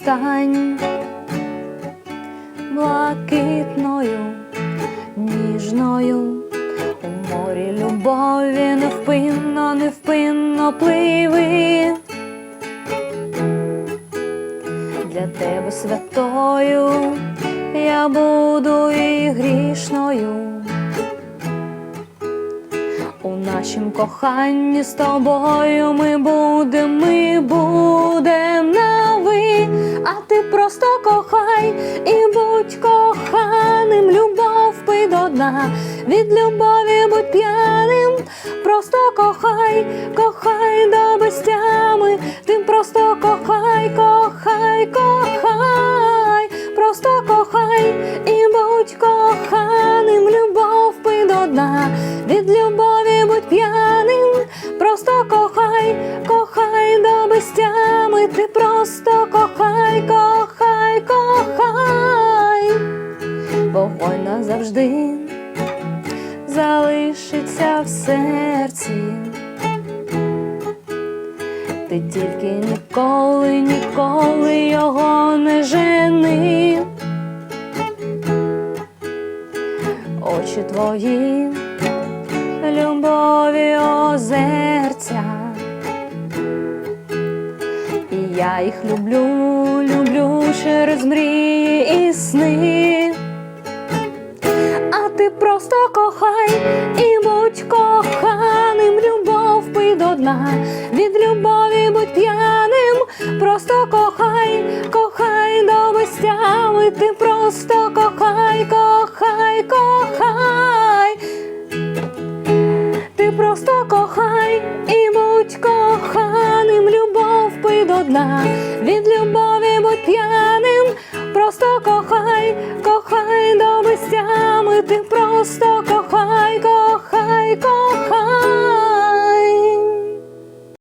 стань блакитною, ніжною. У морі любові невпинно, невпинно пливи. Для тебе святою я буду і грішною. У нашім коханні з тобою ми будем, ми будем на ви, а просто кохай і будь коханим, любов пий до дна, від любові будь п'яним, просто кохай, кохай до безтями, ти просто кохай, кохай, кохай, просто кохай і будь коханим, любов пий до дна, від любові будь п'яним, просто кохай, кохай до безтями, ти просто кохай, назавжди залишиться в серці. Ти тільки ніколи, ніколи його не жени. Очі твої, любові озерця. І я їх люблю, люблю через мрії і сни. Кохай і будь коханим, любов пий до дна, від любові будь п'яним, просто кохай, кохай до безтями, ти просто кохай, кохай, кохай. Ти просто кохай і будь коханим, любов пий до дна, від любові будь п'яним, просто кохай, кохай